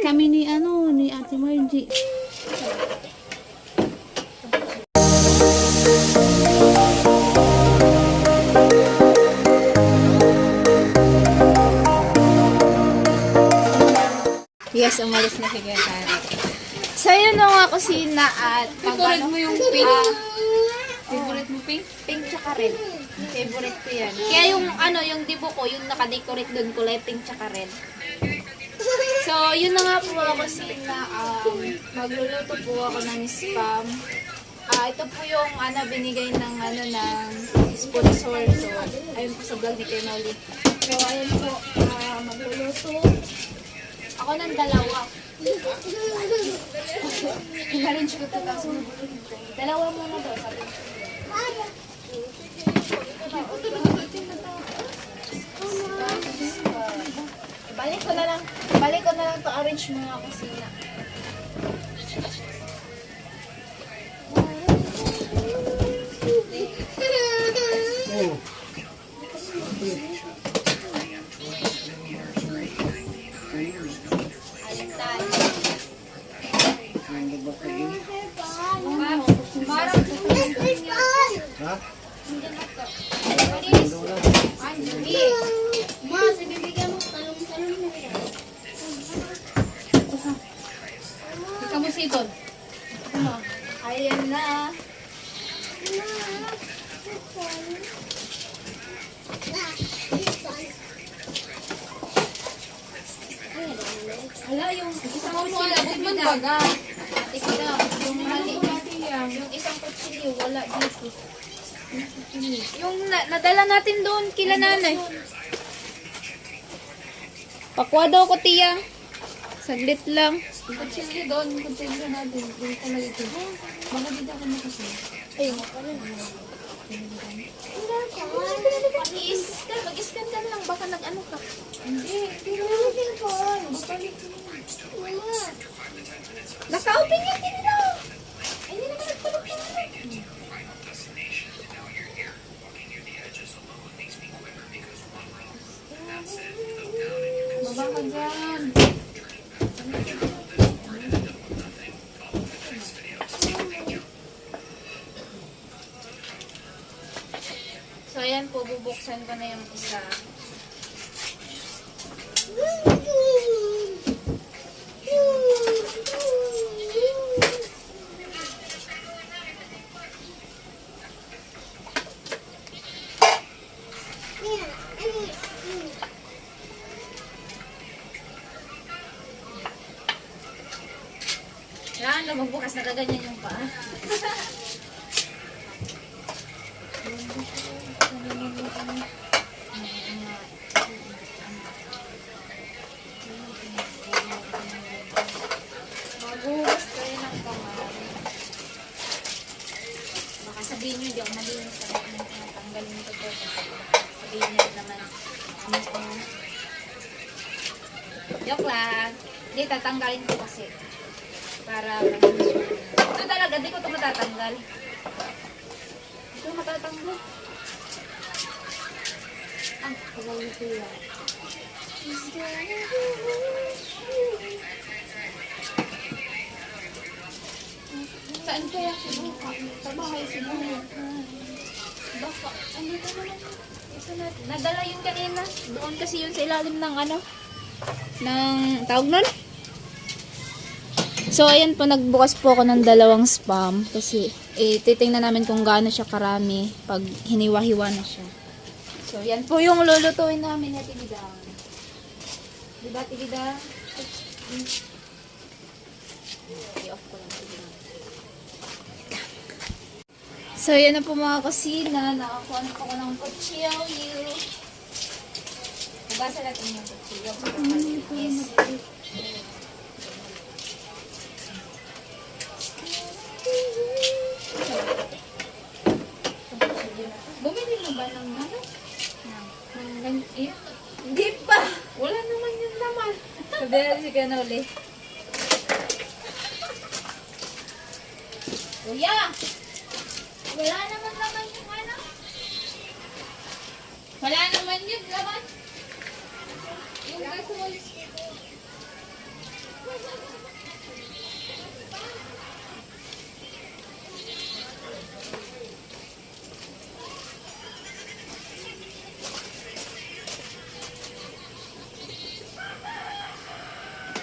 kami ni ano, ni Ate Margie. Yes, umalis na si Gentara. So, yun ang mga kusina at pag Favorite ano, mo yung pink? ah, Favorite mo pink? pink tsaka red. Favorite ko yan. Kaya yung ano, yung dibo ko, yung nakadecorate doon kulay pink tsaka red. So, yun na nga po mga kusina. Um, magluluto po ako ng spam. Ah, ito po yung ano, binigay ng ano ng sponsor. So, ayun po sa vlog ni Kenoli. So, ayun po, ah, magluluto. Ako ng dalawa. Inaringe ko ito magluluto. Dalawa muna daw, sabi ko. Balik ko na lang. Balik ko na lang to arrange mga kusina. Alin Mo siton. Ayan na. Hala, yung isang Ano kutsilyo, abot man baga? Tignan, yung mali Yung isang kutsilyo, wala dito. Yung na- nadala natin doon, kila nanay. Pakwa daw ko, tiya. Saglit lang. Kutsilyo doon, kutsilyo natin. Doon ko lang ito. Baka dito ako nakasama. Ayun. Mag-i-scan, mag-i-scan ka lang. Baka nag-ano ka. Hindi, hindi phone. Mama. Naka-open yan din na. Ay, hindi naman nagpalok na. Baba ka dyan. So, ayan po, bubuksan ko na yung isa. Ka magbukas, nakaganyan yung paa. Ang tagal nito yan. Saan kaya siguro? Sa bahay siguro. Baka, andito naman. Ito na. Nadala yun kanina. Doon kasi yun sa ilalim ng ano. Ng, tawag nun? So, ayan po, nagbukas po ako ng dalawang spam. Kasi, eh, titingnan namin kung gaano siya karami pag hiniwa-hiwa na siya. So, yan po yung lulutuin namin na tigidang. Diba, tigidang? I-off ko lang tigidang. So, yan na po mga kusina. Nakakuha na po ako ng kutsilyo. Nabasa natin yung kutsilyo. Yes. Na si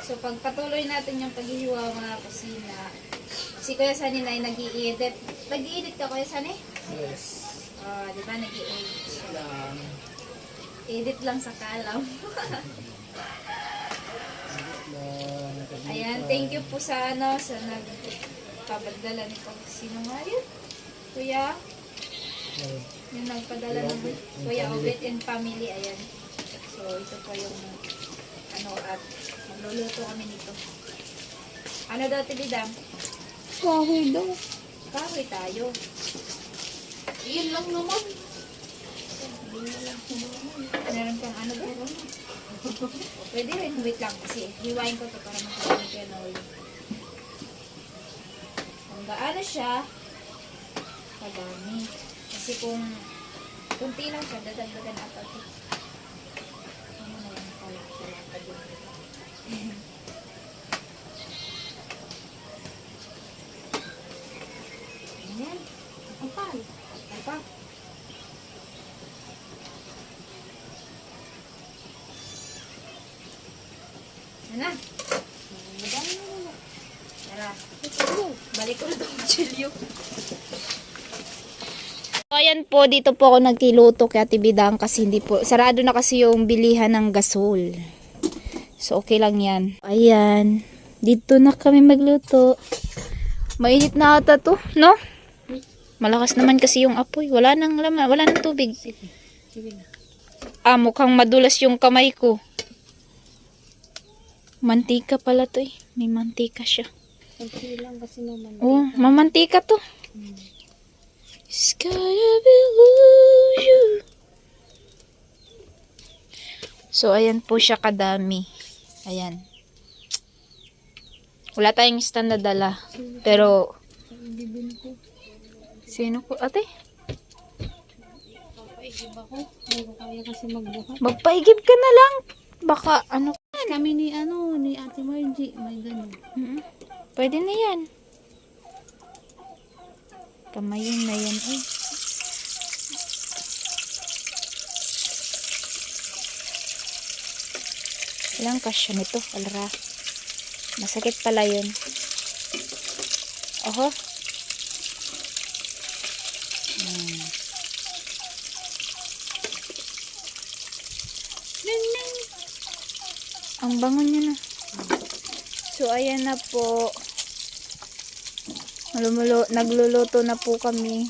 So, pagpatuloy natin yung paghihiwa mga kusina, si Kuya Sani na ay nag-i-edit. Nag-i-edit ka, Kuya Sani? Yes. Ah, di ba nag-i-edit siya? Lang. Edit lang sa kalam. Ayan, thank you po sa ano, sa nagpabagdala nito. Sino nga yun? Kuya? Oh, Yung nagpadala ng Kuya Obet and family, ayan. So, ito po yung ano at magluluto kami nito. Ano daw, Tilidam? Kahoy daw. Kahoy tayo. Yun lang naman. Meron kang ano ba? Pwede rin, wait lang kasi hiwain ko to para makakain ko na ulit. Kung gaano siya, kadami. Kasi kung kunti lang siya, dadagdagan ata ito. Ano na lang pala, wala pa din. Ayan. Kapal. Kapal. Yan na. Tara. Balik ko na itong kutsilyo. So, ayan po, dito po ako nagkiluto kay Ate Bidang kasi hindi po, sarado na kasi yung bilihan ng gasol. So, okay lang yan. Ayan. Dito na kami magluto. Mainit na ata to, no? Malakas naman kasi yung apoy. Wala nang laman, wala nang tubig. Ah, mukhang madulas yung kamay ko. Mantika pala to eh. May mantika siya. Kunti lang kasi naman. Oh, mamantika to. It's be lose you. So, ayan po siya kadami. Ayan. Wala tayong stand na dala. Pero, ko. sino po? Ate? Papaigib ako. Hindi ko kaya kasi magbuhat. Magpaigib ka na lang. Baka, ano, Kami ni ano, ni Ate Margie, may ganun. Mm, Pwede na yan. Kamayin na yan eh. Ilang kasya nito, alra. Masakit pala yun. Oho. Hmm. Ang bango niya na. So, ayan na po. Malumulo, nagluluto na po kami.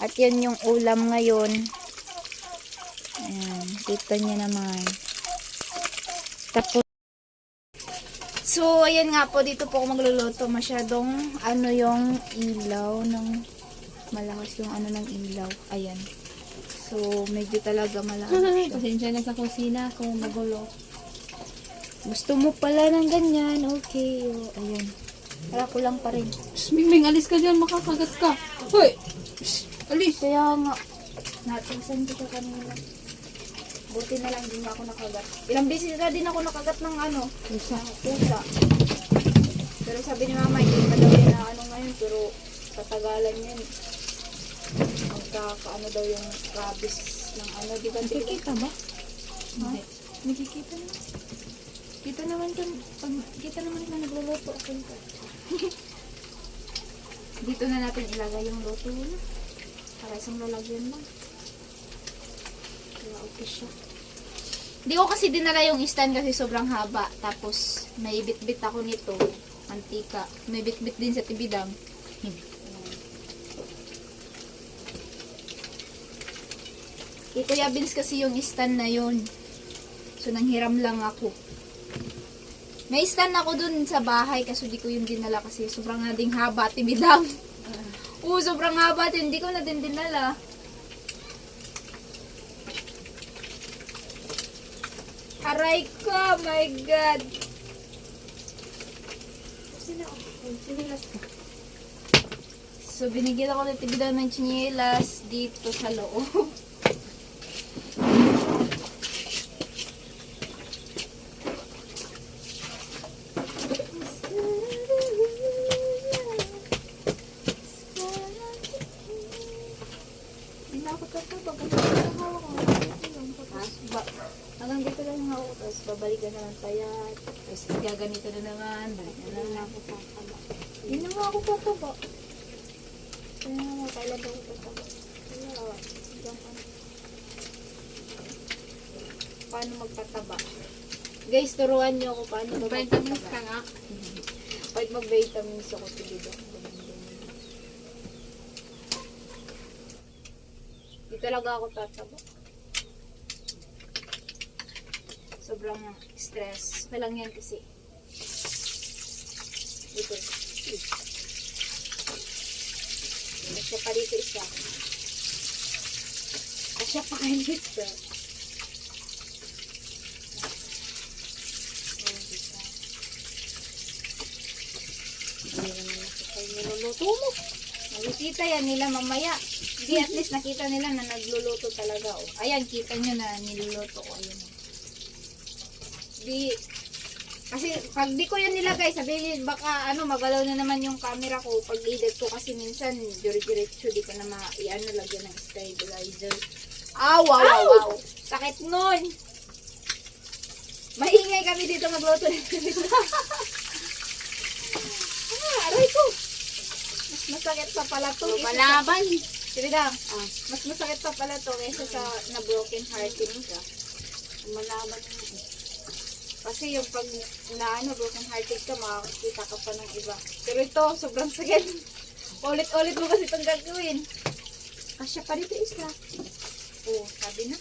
At yan yung ulam ngayon. Ayan, kita niya naman. Tapos, So, ayan nga po, dito po ako magluluto. Masyadong, ano yung ilaw ng, malakas yung ano ng ilaw. Ayan. So, medyo talaga malakas. Pasensya na sa kusina kung magulo. Gusto mo pala ng ganyan, okay. O, ayan. Para ko lang pa rin. Mingming, alis ka dyan, makakagat ka. Hoy! Alis! Kaya nga, natigsan ko siya kanina. Buti na lang din ako nakagat. Ilang beses na din ako nakagat ng ano, ng pusa. Pero sabi ni mama, hindi pa daw yun na ano ngayon, pero tatagalan yan. Magkakaano daw yung rabies ng ano, di ba? Nakikita ba? Ha? Nakikita naman. Kita naman kan, pag kita naman na nagluluto ako nito. Dito na natin ilagay yung luto na. Para isang lalagyan lang. Kaya okay siya. Hindi ko kasi dinala yung stand kasi sobrang haba. Tapos may bit-bit ako nito. Mantika. May bit-bit din sa tibidang. Kay Kuya Vince kasi yung stand na yun. So, nanghiram lang ako. May stand ako dun sa bahay kasi di ko yung dinala kasi sobrang nga ding haba, tibidang. Oo, sobrang haba din. Hindi ko na din dinala. Aray ko, my God. So, binigyan ako ng tibidang ng chinielas dito sa loob. Hindi na ako tatapag. Ang hawak ko. Tapos, ba, hanggang dito lang yung hawak ko. Tapos, babalikan na lang payat. Tapos gaganito na naman, balik na Wala naman. ako tataba. Hindi na nga ako tataba. Kaya mo, kailan daw ako tataba? Wala. Diyan ka. Paano magtataba? Guys, turuan niyo ako paano ba Vitamins ka magtataba. nga. Pag mag-vitamins ako, tilido. Di talaga ako tataba. Sobrang stress. Okay lang yan kasi. Dito. Kasya pa dito isa. Kasya pa kayo dito. Oh. Hindi niluluto mo. Nakikita yan nila mamaya. Hindi, at least nakita nila na nagluluto talaga. Oh. Ayan, kita nyo na niluluto ko. Ayan. oh. Kasi pag di ko yan nilagay, sabihin baka ano, magalaw na naman yung camera ko. Pag edit ko kasi minsan, dire-diretso, di ko na ma, i-ano, lagyan ng stabilizer. Aw, wow, wow, wow. Sakit nun. Maingay kami dito magluto. ah, aray ko. Mas masakit pa pala to. Palaban. Sige daw. Ah, mas masakit pa pala to kaysa sa na broken hearted ka. Malaban. Kasi yung pag na ano, broken hearted ka, makakakita ka pa ng iba. Pero ito, sobrang sakit. Ulit-ulit mo kasi itong gagawin. Kasya pa dito isa. Oo, sabi na.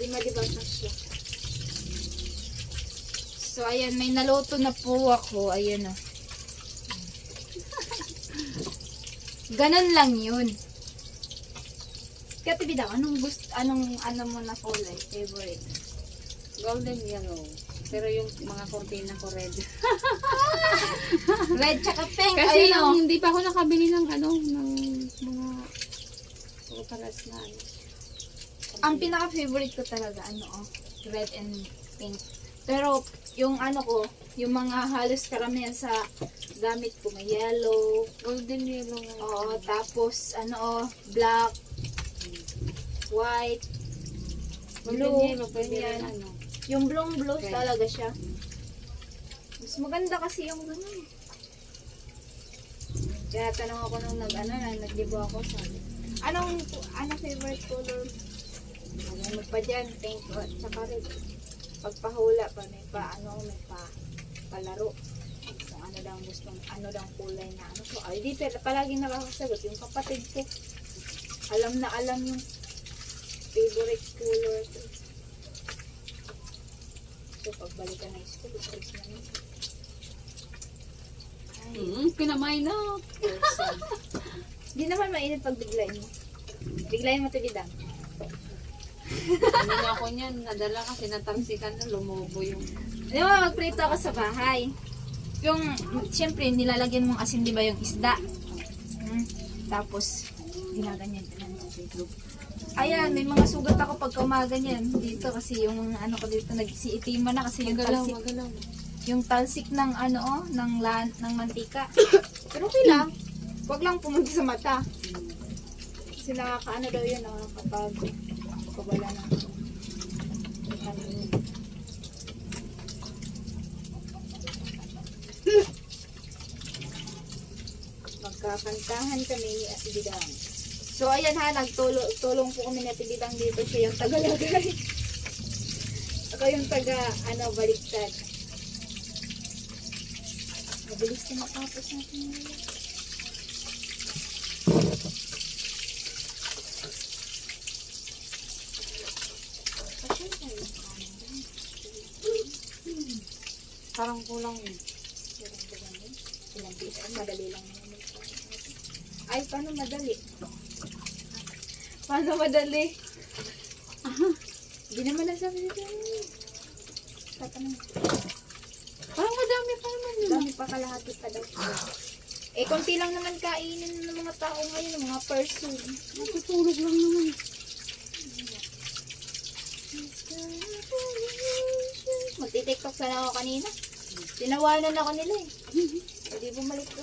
Lima di ba kasya? So, ayan, may naluto na po ako. Ayan o. Ganon lang yun. Kaya tibi daw, anong gusto, anong, ano mo na kulay, favorite? Golden yellow. Pero yung mga cortina ko red. Red tsaka pink, Kasi ayun yung o. hindi pa ako nakabili ng ano, ng mga oparas na ano. Ang pinaka-favorite ko talaga, ano oh, red and pink. Pero, yung ano ko, yung mga halos karamihan sa gamit ko, may yellow, Golden yellow. oo, tapos, ano oh, black, white, blue, ganyan. ano. Yung blue blue Okay. talaga siya. Mas maganda kasi yung ganun. Kaya tanong ako nung nag ano na naglibo ako sabi. Anong anong favorite color? Ano pa dyan? Pink o tsaka red. Pagpahula pa may pa ano may pa palaro. Kung ano daw ang gustong ano daw kulay na ano. So ay di palagi nakakasagot yung kapatid ko. Alam na alam yung favorite color ko. So, pagbalikan ng school, stress na yun. Ay, Mm, kinamay na. Hindi naman mainit pag biglayin mo. Biglayin mo ito, bidang. Ano na ako niyan, nadala kasi natamsikan na lumubo yung Di ba, magprito ako sa bahay. Yung, siyempre, nilalagyan mong asin, di ba, yung isda. Hmm. Tapos, ginaganyan ka sa itlog. Ayan, may mga sugat ako pag umaga niyan dito kasi yung ano ko dito nagsiitiman na kasi yung magalaw, talsik, magalaw. yung talsik ng ano oh, ng lan, ng mantika. Pero okay lang. Huwag lang pumunta sa mata. Kasi nakakaano daw yun ah, kapag kabala yun. Magkakantahan kami ni Ate Bidang. So ayan ha, nagtulong tulong po kami ni Ate Bidang dito. Siya yung tagalagay. Ako yung taga, ano, baliktad. Mabilis na matapos natin ngayon. Parang kulang yun. Madali lang naman. Ay, paano madali? Paano madali? Hindi naman nasabi dito. Tatanong. Parang madami pa naman yun. Dami pa kalahati pa daw. Eh, konti lang naman kainin ng mga tao ngayon, ng mga person. Natutulog lang naman. Magti-tiktok sana ako kanina. Tinawanan ako nila eh. Hindi bumalik ko.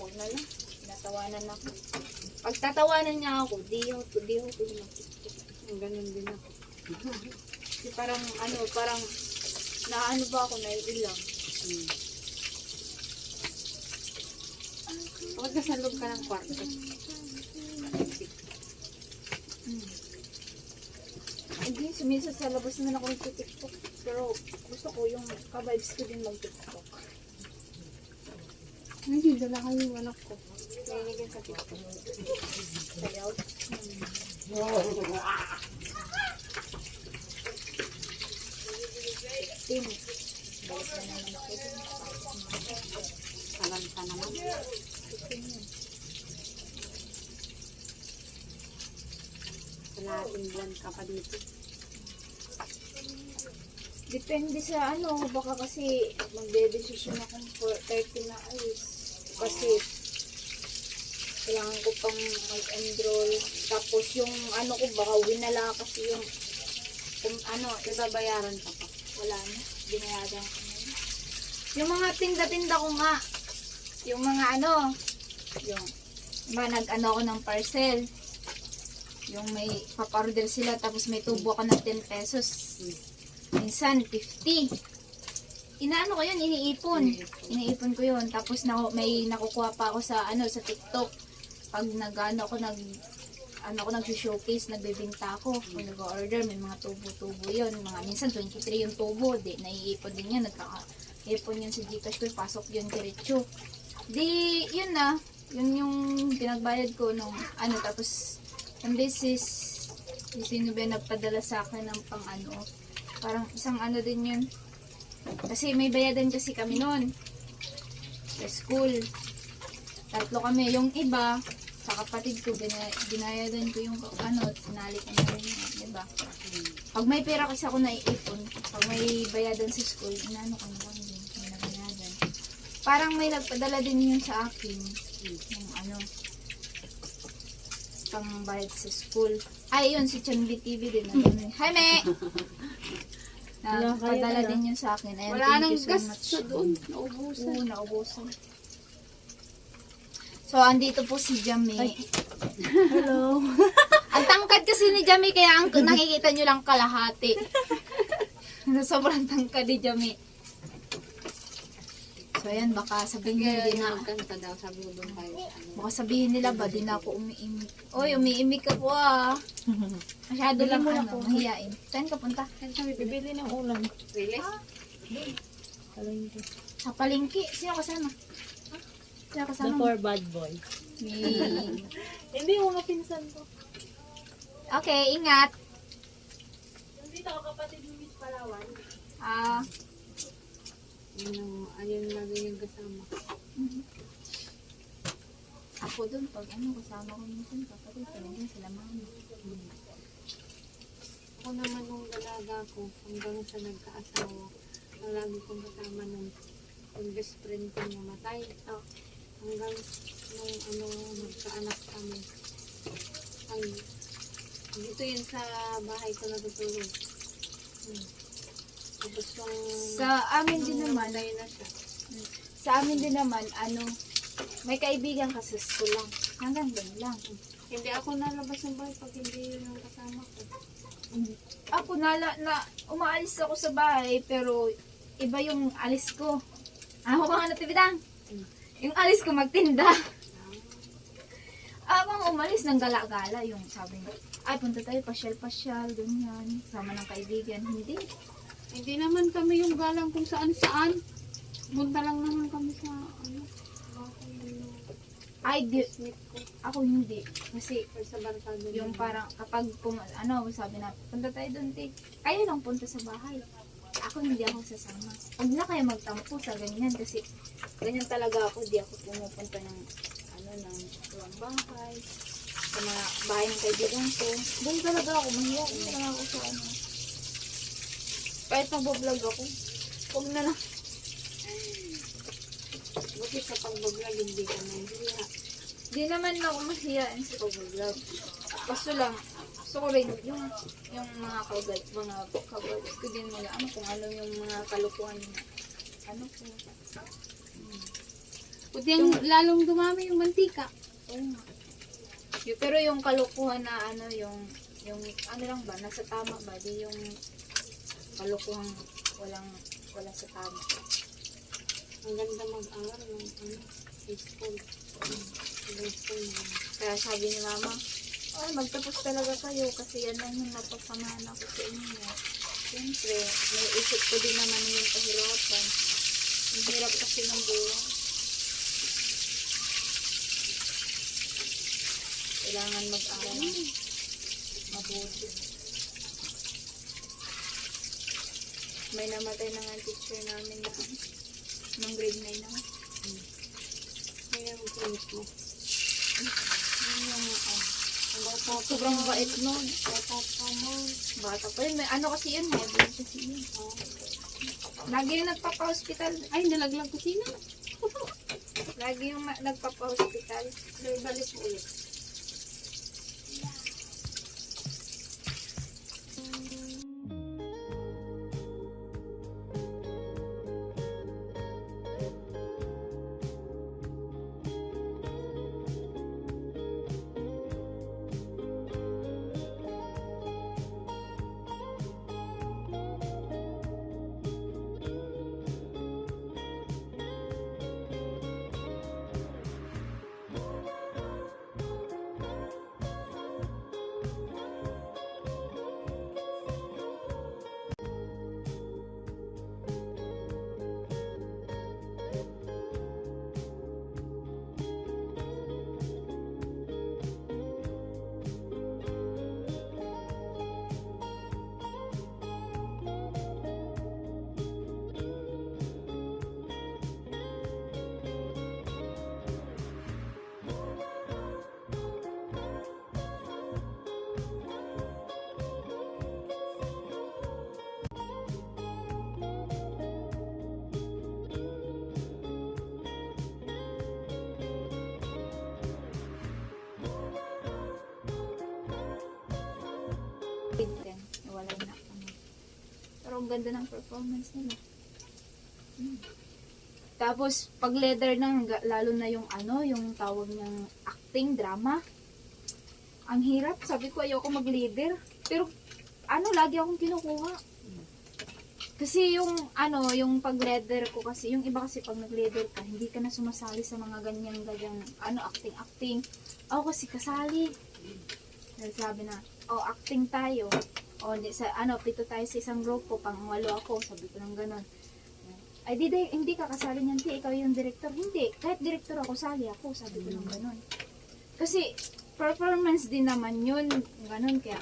Huwag na lang. Tinatawanan ako. Pag tatawanan niya ako, di ako, di ako pwede mag-tiktok. Ganun din ako. Kasi parang, ano, parang, naano ba ako, naiilang. Hmm. Huwag ka sa loob ka ng kwarto. Hindi, suminsan sa labas naman ako nag-tiktok. Pero gusto ko yung ka-vibes ko din mag-tiktok. Hindi, dala kayo yung anak ko. Buwan ka pa dito. Depende sa ano, baka kasi magde-decision akong for 30 na ayos. Kasi kailangan ko pang mag-enroll. Tapos yung ano ko, baka winala kasi yung kung ano, Nababayaran ka pa. wala na. Binayagan ko na yun. Yung mga tinda-tinda ko nga, yung mga ano, yung ba nag-ano ako ng parcel. Yung may paparder sila tapos may tubo ako ng 10 pesos. Minsan 50. Inaano ko yun, iniipon. Iniipon ko yun. Tapos na, may nakukuha pa ako sa ano sa TikTok. Pag nag-ano ako nag ano ako nag-showcase, nagbebenta ako. Kung nag-order, may mga tubo-tubo yun. Mga minsan 23 yung tubo. Di, naiipon din yan. Nagkaka-ipon yan sa Gcash ko. Pasok yun diretso. Di, yun na. Yun yung pinagbayad ko nung ano. Tapos, ang beses, yung sino ba nagpadala sa akin ng pang ano. Parang isang ano din yun. Kasi may bayadan kasi kami noon. Sa school. Tatlo kami. Yung iba, sa kapatid ko, bina- binayadan ko yung ano, sinali ko na rin yun, diba? Pag may pera kasi ako naiipon, pag may bayadan sa school, inaano ko na lang din, may nabayadan. Parang may nagpadala din yun sa akin, yung ano, pang bayad sa school. Ay, yun, si Chanbi TV din. na ganun. Hi, Me! Nagpadala din yun sa akin. Ayan, Wala thank nang you so gas much. sa doon. Naubusan. Oo, naubusan. So, andito po si Jamie. Hello. Ang tangkad kasi ni Jamie, kaya ang nakikita nyo lang kalahati. Sobrang tangkad ni Jamie. So, ayan, baka sabihin Kaya din na, nagkanta daw, sabi ko doon kayo. Ano, baka sabihin nila ba, di na ako umiimik. Oy, umiimik ka po ah. Masyado lang ano, mahiyain. Saan ka punta? Bibili ng ulam. Really? Sa palengke. Sino kasama? Sino kasama? mo? bad boy. Yay. Hindi, yung mga pinsan ko. Okay, ingat. Nandito ako kapatid ni Miss Palawan. Ah, Yun ang, ayun lagi yung kasama. ako dun, pag ano, kasama ko minsan, kapatid, talaga sila mama. Ako naman nung dalaga ko, hanggang sa nagkaasawa, ang lagi kong kasama nung yung best friend ko namatay. Oh. Hanggang nung ano, nagkaanak kami. Ang, dito yun sa bahay ko natutulog. Hmm. Tapos yung... Sa amin din nung naman, namatay na siya. sa amin din naman, ano, may kaibigan ka sa school lang. Hanggang doon lang. Hindi ako nalabas ng bahay pag hindi yun ang kasama ko. Ako, nala, na, umaalis ako sa bahay, pero iba yung alis ko. Ako mga natibidang. Yung alis ko magtinda. Abang umalis ng gala-gala, yung sabi niya, ay punta tayo, pasyal-pasyal, ganyan, sama ng kaibigan. Hindi. Hindi naman kami yung galang kung saan saan. Punta lang naman kami sa ano. Ay, di, ako hindi. Kasi sa barkada yung parang kapag pum, ano, sabi na, punta tayo doon, te. Kayo lang punta sa bahay. Ako hindi ako sasama. Huwag na kayo magtampo sa ganyan kasi ganyan talaga ako. Di ako pumupunta ng ano, ng ibang bahay. Sa mga bahay ng kaibigan ko. Doon talaga ako. Mahiya ko talaga ako sa ano. Kahit nagbablog ako. Huwag na lang. Buti sa pagbablog hindi ka nahihiya. Di naman ako mahiyain sa pag-vlog. Kaso lang, gusto ko rin yung, yung mga kagad, mga kagad, ko din mga ano kung ano yung mga kalukuhan na ano po. Buti ang lalong dumami yung mantika. Oo nga. Y- Pero yung kalukuhan na ano, yung, yung, ano lang ba, nasa tama ba? Di yung kalukuhan walang, wala sa tama. Ang ganda mag-aral ng ano, school na. Kaya sabi ni mama, ay, magtapos talaga kayo kasi yan lang yung napapamana ko sa inyo. Siyempre, may isip ko din naman yung kahirapan. Ang hirap kasi ng buhay. Kailangan mag-aral. Mabuti. May namatay na nga teacher namin na ng grade 9 na. Kaya ang kulit mo. Yun yung, ah, Ang bata pa sobrang bait nun. Bata pa yun. May ano kasi yun, heavy kasi yun. Lagi yung nagpapa-hospital. Ay, nalaglag ko sino? Lagi yung nagpapa-hospital. Mo ulit. Ang ganda ng performance nila. Hmm. Tapos, pag leather ng, lalo na yung ano, yung tawag niyang acting, drama. Ang hirap. Sabi ko, ayoko mag-leader. Pero, ano, lagi akong kinukuha. Kasi yung, ano, yung pag-leather ko kasi, yung iba kasi pag nag-leather ka, hindi ka na sumasali sa mga ganyan, ganyan, ano, acting-acting. Ako kasi kasali. Sabi na, oh, acting tayo. O, di, sa, ano, pito tayo sa isang grupo, pang walo ako, sabi ko lang ganun. Ay, di, di, hindi ka kasali niyan, ti, ikaw yung director. Hindi, kahit director ako, sali ako, sabi ko lang ganun. Kasi, performance din naman yun, ganun, kaya,